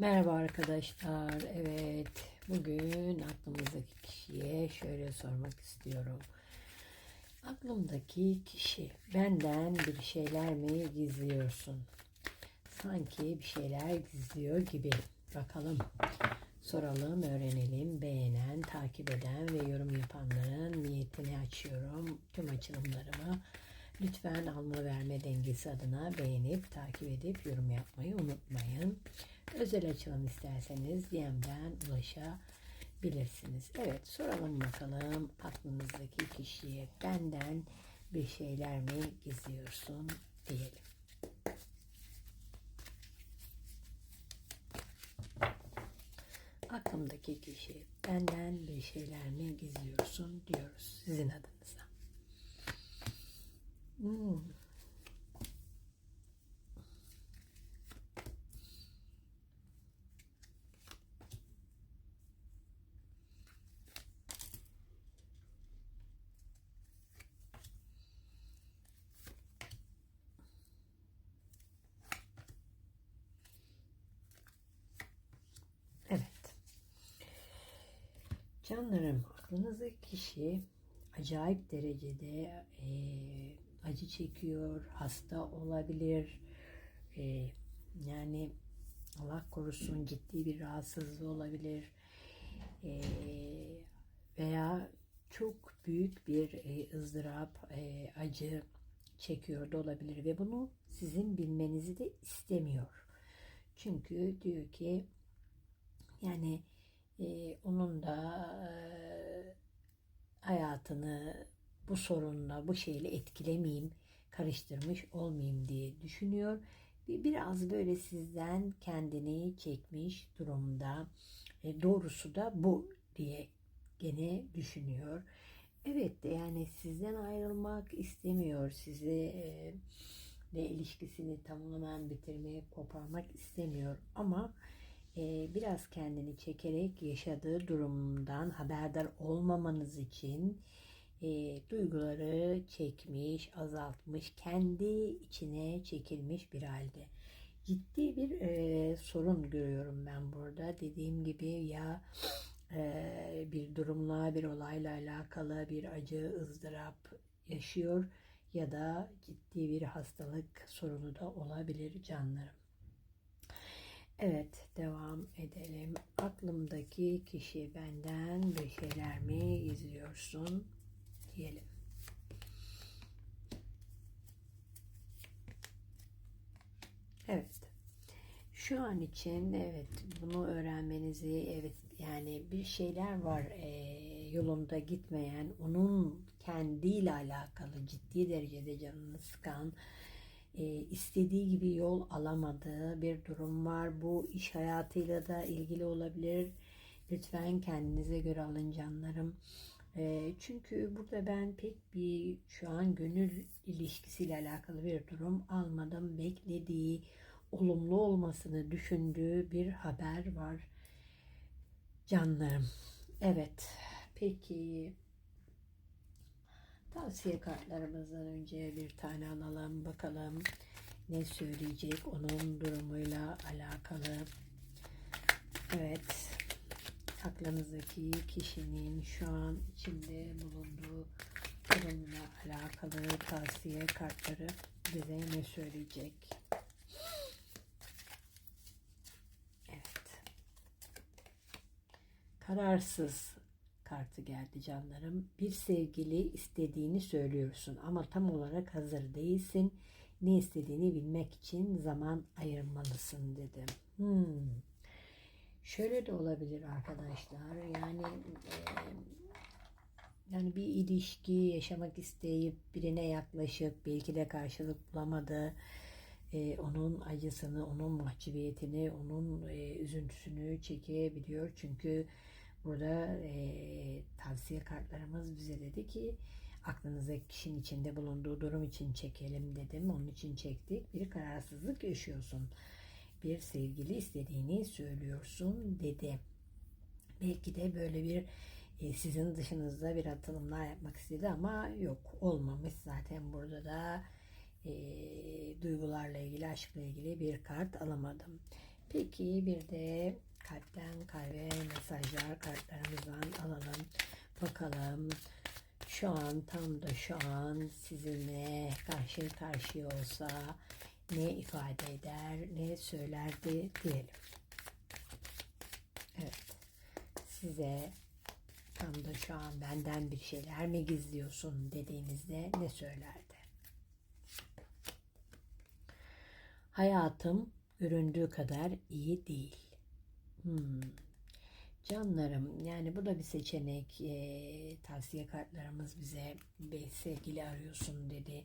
Merhaba arkadaşlar. Evet, bugün aklımızdaki kişiye şöyle sormak istiyorum. Aklımdaki kişi benden bir şeyler mi gizliyorsun? Sanki bir şeyler gizliyor gibi. Bakalım. Soralım, öğrenelim. Beğenen, takip eden ve yorum yapanların niyetini açıyorum. Tüm açılımlarımı lütfen alma verme dengesi adına beğenip, takip edip yorum yapmayı unutmayın. Özel açılım isterseniz DM'den ulaşabilirsiniz. Evet soralım bakalım aklınızdaki kişiye benden bir şeyler mi gizliyorsun diyelim. Aklımdaki kişi benden bir şeyler mi gizliyorsun diyoruz sizin adınıza. Evet. Canlarım, aklınızdaki kişi acayip derecede e, acı çekiyor, hasta olabilir. E, yani Allah korusun ciddi bir rahatsızlığı olabilir. E, veya çok büyük bir e, ızdırap, e, acı çekiyor da olabilir ve bunu sizin bilmenizi de istemiyor. Çünkü diyor ki yani e, onun da e, hayatını bu sorunla, bu şeyle etkilemeyeyim, karıştırmış olmayayım diye düşünüyor. Bir, biraz böyle sizden kendini çekmiş durumda. E, doğrusu da bu diye gene düşünüyor. Evet yani sizden ayrılmak istemiyor. Sizi e, ve ilişkisini tamamen bitirmeye, koparmak istemiyor. Ama e, biraz kendini çekerek yaşadığı durumdan haberdar olmamanız için e, duyguları çekmiş, azaltmış, kendi içine çekilmiş bir halde. Ciddi bir e, sorun görüyorum ben burada. Dediğim gibi ya e, bir durumla, bir olayla alakalı bir acı, ızdırap yaşıyor ya da ciddi bir hastalık sorunu da olabilir canlarım. Evet, devam edelim. Aklımdaki kişi benden bir şeyler mi izliyorsun diyelim. Evet. Şu an için evet bunu öğrenmenizi evet yani bir şeyler var e, yolunda gitmeyen onun kendiyle alakalı ciddi derecede canını sıkan e, istediği gibi yol alamadığı bir durum var. Bu iş hayatıyla da ilgili olabilir. Lütfen kendinize göre alın canlarım. E, çünkü burada ben pek bir şu an gönül ilişkisiyle alakalı bir durum almadım. Beklediği, olumlu olmasını düşündüğü bir haber var. Canlarım. Evet. Peki Tavsiye kartlarımızdan önce bir tane alalım bakalım ne söyleyecek onun durumuyla alakalı. Evet aklınızdaki kişinin şu an içinde bulunduğu durumla alakalı tavsiye kartları bize ne söyleyecek? Evet. Kararsız kartı geldi canlarım. Bir sevgili istediğini söylüyorsun ama tam olarak hazır değilsin. Ne istediğini bilmek için zaman ayırmalısın dedim. Hmm. Şöyle de olabilir arkadaşlar. Yani e, yani bir ilişki yaşamak isteyip birine yaklaşıp belki de karşılık bulamadı. E, onun acısını, onun mahcubiyetini, onun e, üzüntüsünü çekebiliyor. Çünkü Burada e, tavsiye kartlarımız bize dedi ki aklınızdaki kişinin içinde bulunduğu durum için çekelim dedim. Onun için çektik. Bir kararsızlık yaşıyorsun. Bir sevgili istediğini söylüyorsun dedi. Belki de böyle bir e, sizin dışınızda bir atılımlar yapmak istedi ama yok olmamış. Zaten burada da e, duygularla ilgili, aşkla ilgili bir kart alamadım. Peki bir de kalpten kalbe mesajlar kartlarımızdan alalım. Bakalım şu an tam da şu an sizinle karşı karşıya olsa ne ifade eder, ne söylerdi diyelim. Evet. Size tam da şu an benden bir şeyler mi gizliyorsun dediğinizde ne söylerdi? Hayatım göründüğü kadar iyi değil. Hmm. Canlarım yani bu da bir seçenek. Ee, tavsiye kartlarımız bize sevgili arıyorsun dedi.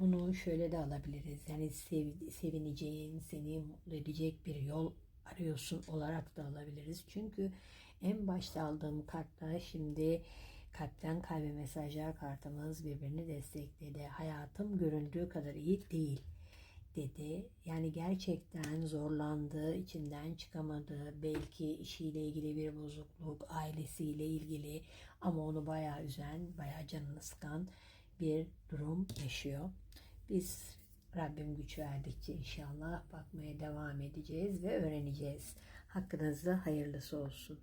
Bunu şöyle de alabiliriz. Yani sev- sevineceğin, seni mutlu edecek bir yol arıyorsun olarak da alabiliriz. Çünkü en başta aldığım kartla şimdi kalpten kalbe mesajlar kartımız birbirini destekledi. Hayatım göründüğü kadar iyi değil dedi. Yani gerçekten zorlandı, içinden çıkamadı. Belki işiyle ilgili bir bozukluk, ailesiyle ilgili ama onu bayağı üzen, bayağı canını sıkan bir durum yaşıyor. Biz Rabbim güç verdikçe inşallah bakmaya devam edeceğiz ve öğreneceğiz. Hakkınızda hayırlısı olsun.